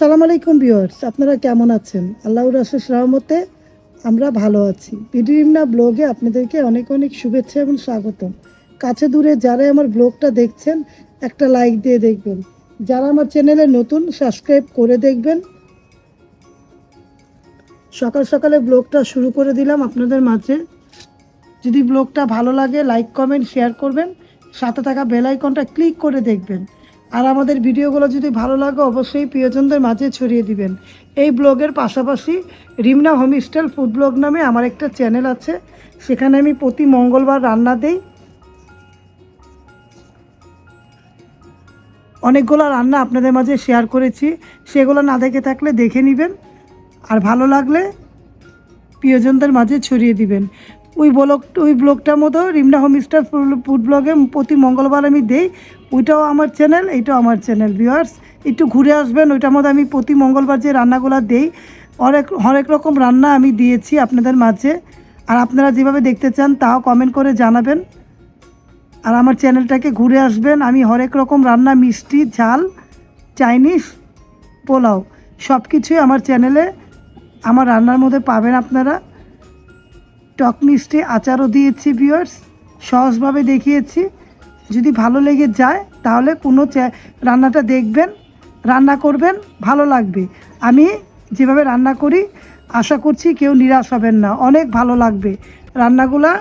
আসসালামু আলাইকুম ভিউয়ার্স, আপনারা কেমন আছেন? আল্লাহর রাসুস রহমতে আমরা ভালো আছি। পিডিএমনা ব্লগে আপনাদেরকে অনেক অনেক শুভেচ্ছা এবং স্বাগতম। কাছে দূরে যারা আমার ব্লগটা দেখছেন, একটা লাইক দিয়ে দেখবেন। যারা আমার চ্যানেলে নতুন, সাবস্ক্রাইব করে দেখবেন। সকাল সকালে ব্লগটা শুরু করে দিলাম আপনাদের মাঝে। যদি ব্লগটা ভালো লাগে, লাইক, কমেন্ট, শেয়ার করবেন। সাথে থাকা বেল আইকনটা ক্লিক করে দেখবেন। আর আমাদের ভিডিওগুলো যদি ভালো লাগে, অবশ্যই প্রিয়জনদের মাঝে ছড়িয়ে দিবেন। এই ব্লগের পাশাপাশি রিমনা হোমস্টাইল ফুড ব্লগ নামে আমার একটা চ্যানেল আছে। সেখানে আমি প্রতি মঙ্গলবার রান্না দেই। অনেকগুলো রান্না আপনাদের মাঝে শেয়ার করেছি। সেগুলো না দেখে থাকলে দেখে নেবেন। আর ভালো লাগলে প্রিয়জনদের মাঝে ছড়িয়ে দিবেন। ওই ব্লগ ওই ব্লগটার মতো রিমনা হোমস্টার ফুড ব্লগে প্রতি মঙ্গলবার আমি দেই। ওইটাও আমার চ্যানেল এইটাও আমার চ্যানেল ভিউয়ার্স একটু ঘুরে আসবেন, ওইটার মধ্যে আমি প্রতি মঙ্গলবার যে রান্নাগুলো দেই অনেক হরেক রকম রান্না আমি দিয়েছি আপনাদের মাঝে। আর আপনারা যেভাবে দেখতে চান, তাও কমেন্ট করে জানাবেন। আর আমার চ্যানেলটাকে ঘুরে আসবেন। আমি হরেক রকম রান্না, মিষ্টি, ঝাল, চাইনিজ, পোলাও সব কিছুই আমার চ্যানেলে আমার রান্নার মধ্যে পাবেন আপনারা। টক মিষ্টি আচারও দিয়েছি ভিউয়ার্স সহজভাবে দেখিয়েছি। যদি ভালো লেগে যায়, তাহলে কোনো রান্নাটা দেখবেন, রান্না করবেন, ভালো লাগবে। আমি যেভাবে রান্না করি, আশা করছি কেউ নিরাশ হবেন না, অনেক ভালো লাগবে। রান্নাগুলা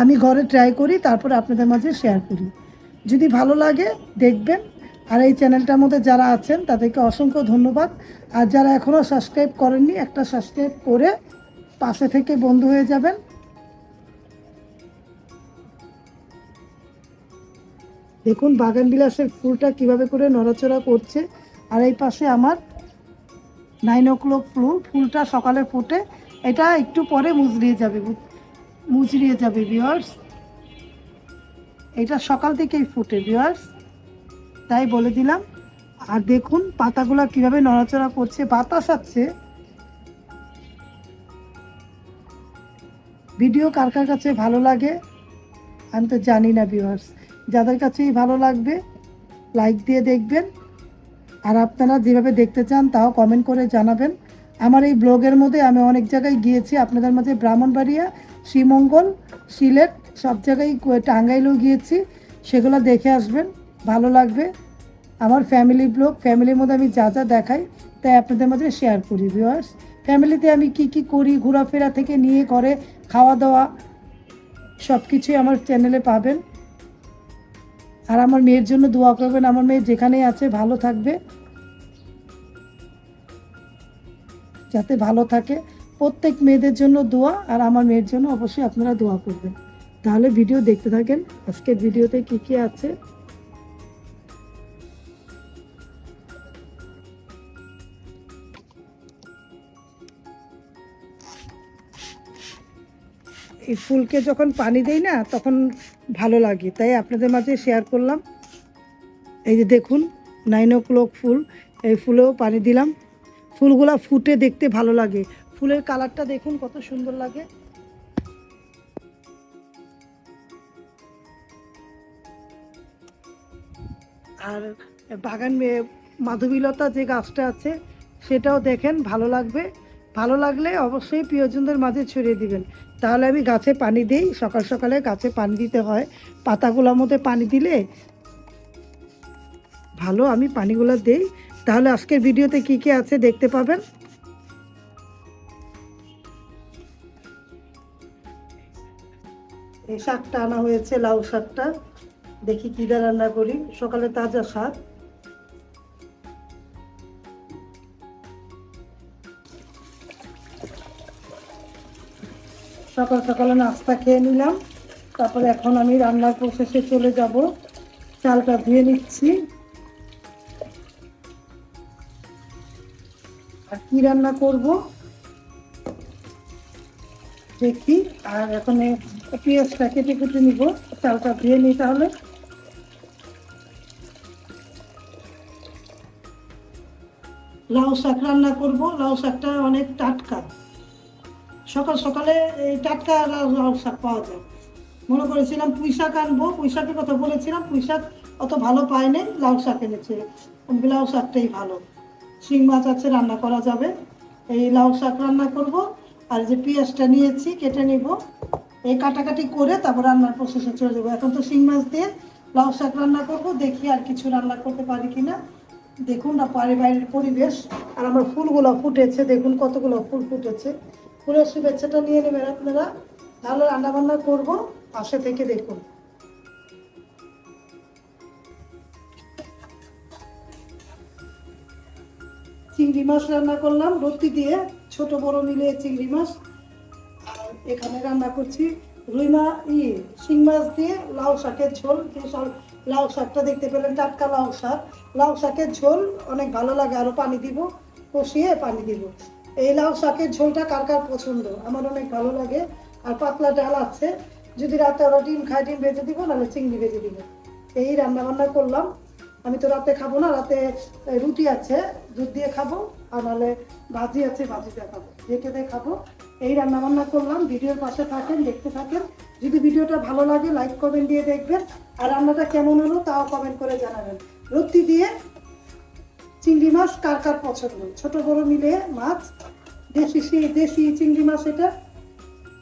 আমি ঘরে ট্রাই করি, তারপরে আপনাদের মাঝে শেয়ার করি। যদি ভালো লাগে, দেখবেন। আর এই চ্যানেলটার মধ্যে যারা আছেন, তাদেরকে অসংখ্য ধন্যবাদ। আর যারা এখনও সাবস্ক্রাইব করেননি, একটা সাবস্ক্রাইব করে পাশে থেকে বন্ধু হয়ে যাবেন। দেখুন, বাগান বিলাসের ফুলটা কীভাবে করে নড়াচড়া করছে। আর এই পাশে আমার নাইন ও ক্লক ফুল ফুলটা সকালে ফুটে। এটা একটু পরে মুজরিয়ে যাবে মুজরিয়ে যাবে ভিওয়ার্স এটা সকাল থেকেই ফুটে ভিওয়ার্স তাই বলে দিলাম। আর দেখুন, পাতাগুলো কীভাবে নড়াচড়া করছে, বাতাস আছে ভিডিও কার কার কাছে ভালো লাগে, আমি তো জানি না ভিউয়ার্স যাদের কাছেই ভালো লাগবে লাইক দিয়ে দেখবেন। আর আপনারা যেভাবে দেখতে চান, তাও কমেন্ট করে জানাবেন। আমার এই ব্লগের মধ্যে আমি অনেক জায়গায় গিয়েছি। আপনাদের মাঝে ব্রাহ্মণবাড়িয়া, শ্রীমঙ্গল, সিলেট, সব জায়গায় টাঙ্গাইলেও গিয়েছি। সেগুলো দেখে আসবেন, ভালো লাগবে। আমার ফ্যামিলি ব্লগ ফ্যামিলির মধ্যে আমি যা যা দেখাই, তাই আপনাদের মাঝে শেয়ার করি ভিউয়ার্স ফ্যামিলিতে আমি কি কি করি, ঘোরাফেরা থেকে নিয়ে করে খাওয়া দাওয়া সব কিছুই আমার চ্যানেলে পাবেন। আর আমার মেয়ের জন্য দোয়া করবেন, আমার মেয়ে যেখানেই আছে ভালো থাকবে। যাতে ভালো থাকে। প্রত্যেক মেয়েদের জন্য দোয়া আর আমার মেয়ের জন্য অবশ্যই আপনারা দোয়া করবেন। তাহলে ভিডিও দেখতে থাকেন। আজকের ভিডিওতে কি কি আছে? এই ফুলকে যখন পানি দেই না, তখন ভালো লাগে। তাই আপনাদের মাঝে শেয়ার করলাম। এই যে দেখুন নাইন ও ক্লক ফুল। এই ফুলেও পানি দিলাম। ফুলগুলা ফুটে দেখতে ভালো লাগে। ফুলের কালারটা দেখুন, কত সুন্দর লাগে। আর বাগান মাধবীলতা যে গাছটা আছে, সেটাও দেখেন, ভালো লাগবে। ভালো লাগলে অবশ্যই প্রিয়জনদের মাঝে ছড়িয়ে দিবেন। তাহলে আমি গাছে পানি দিই, সকাল সকালে গাছে পানি দিতে হয়। পাতাগুলোর মধ্যে পানি দিলে ভালো, আমি পানিগুলো দেই। তাহলে আজকের ভিডিওতে কি কি আছে দেখতে পাবেন? এই শাকটা আনা হয়েছে, লাউ শাকটা। দেখি কি রান্না করি। সকালে তাজা শাক। সকাল সকালে নাস্তা খেয়ে নিলাম। তারপরে এখন আমি রান্নার প্রসেসে চলে যাব। চালটা ধুয়ে নিচ্ছি। আর কি রান্না করব? দেখি। আর এখন পেঁয়াজটা কেটে কেটে নিব। চালটা ধুয়ে নিই তাহলে। লাউ শাক রান্না করব। লাউ শাকটা অনেক টাটকা। সকাল সকালে এই টাটকা লাউ শাক পাওয়া যায়। মনে করেছিলাম পুঁই শাক আনব পুঁই শাকের কথা বলেছিলাম পুঁই শাক অত ভালো পায় নাই লাউ শাক এনেছে। লাউ শাকটাই ভালো। শিং মাছ আছে, রান্না করা যাবে। এই লাউ শাক রান্না করব, আর যে পেঁয়াজটা নিয়েছি, কেটে নিব। এই কাটাকাটি করে তারপর রান্নার প্রসেসে চলে যাব। এখন তো শিং মাছ দিয়ে লাউ শাক রান্না করব, দেখি আর কিছু রান্না করতে পারি কি না দেখুন না, পারিবারিক পরিবেশ। আর আমার ফুলগুলো ফুটেছে, দেখুন কতগুলো ফুল ফুটেছে। ফুলের শুভেচ্ছাটা নিয়ে নেবেন আপনারা। তাহলে রান্না বান্না করব, পাশে থেকে দেখুন। চিংড়ি মাছ রান্না করলাম, রুটি দিয়ে, ছোট বড় মিলে চিংড়ি মাছ। এখানে রান্না করছি রুই মা ই, শিং মাছ দিয়ে লাউ শাকের ঝোল। লাউ শাকটা দেখতে পেলেন, টাটকা লাউ শাক। লাউ শাকের ঝোল অনেক ভালো লাগে, আরও পানি দিব, কষিয়ে পানি দিব। এই লাউ শাকের ঝোলটা কার কার পছন্দ? আমার অনেক ভালো লাগে। আর পাতলা ডাল আছে। যদি রাতে ওরা ডিম খায় ডিম ভেজে দিব, নাহলে চিংড়ি ভেজে দিব। এই রান্না বান্না করলাম। আমি তো রাতে খাব না, রাতে রুটি আছে, দুধ দিয়ে খাব, আর নাহলে ভাজি আছে, ভাজি দিয়ে খাব। যেটা দিয়ে খাব। এই রান্না বান্না করলাম। ভিডিওর পাশে থাকেন, দেখতে থাকেন। যদি ভিডিওটা ভালো লাগে, লাইক, কমেন্ট দিয়ে দেখবেন। আর রান্নাটা কেমন হলো, তাও কমেন্ট করে জানাবেন। রুটি দিয়ে চিংড়ি মাছ কার কার পছন্দ? ছোট বড় মিলে মাছ? দেশি সি- দেশি চিংড়ি মাছ এটা?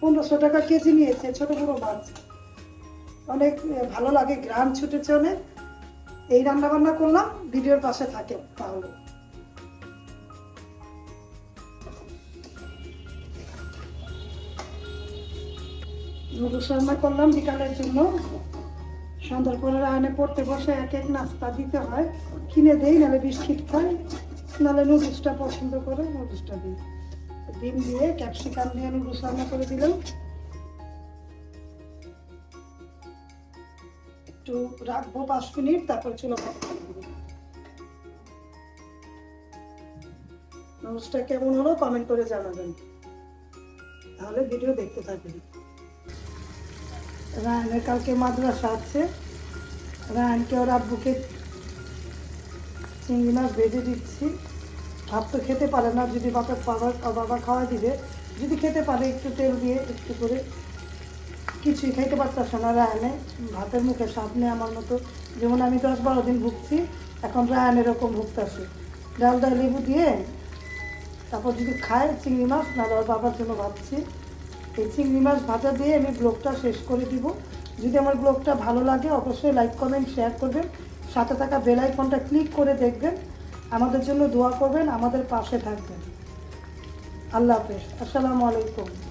পনেরোশো টাকা কেজি নিয়েছে ছোট বড় মাছ। অনেক ভালো লাগে গ্রাম ছুটেছে অনেক। এই রান্না বান্না করলাম, ভিডিওর পাশে থাকে তাহলে। রান্না করলাম বিকালের জন্য। সন্ধ্যার পরে রায়নে পড়তে বসে এক এক নাস্তা দিতে হয়। কিনে দেই, নাহলে বিস্কিট খাই, নাহলে নুডলসটা পছন্দ করে নুডলসটা দিই। ডিম দিয়ে, ক্যাপসিকাম দিয়ে নুডলস রান্না করে দিলাম। একটু রাখব পাঁচ মিনিট, তারপর চুলো নুডলসটা কেমন হলো কমেন্ট করে জানাবেন। তাহলে ভিডিও দেখতে থাকবেন। রায়নের কালকে মাদ্রাসা আছে। রায়নকে ওর আব্বুকে চিংড়ি মাছ ভেজে দিচ্ছি। ভাত তো খেতে পারে না, যদি বাবা বাবা বাবা খাওয়া দিবে। যদি খেতে পারে, একটু তেল দিয়ে একটু করে কিছুই খাইতে পারতেছে না রায়নে। ভাতের মুখে স্বাদ নেই আমার মতো। যেমন আমি দশ বারো দিন ভুগছি, এখন রায়ন এরকম ভুগতেছে। ডাল ডাল, লেবু দিয়ে তারপর যদি খায় চিংড়ি মাছ, নাহলে ওর বাবার জন্য ভাবছি। এই চিংড়ি মাছ ভাজা দিয়ে আমি ব্লগটা শেষ করে দিব। যদি আমার ব্লগটা ভালো লাগে, অবশ্যই লাইক কমেন্ট শেয়ার করবেন। সাথে থাকা বেল আইকনটা ক্লিক করে দেখবেন। আমাদের জন্য দোয়া করবেন, আমাদের পাশে থাকবেন। আল্লাহ হাফেজ। আসসালামু আলাইকুম।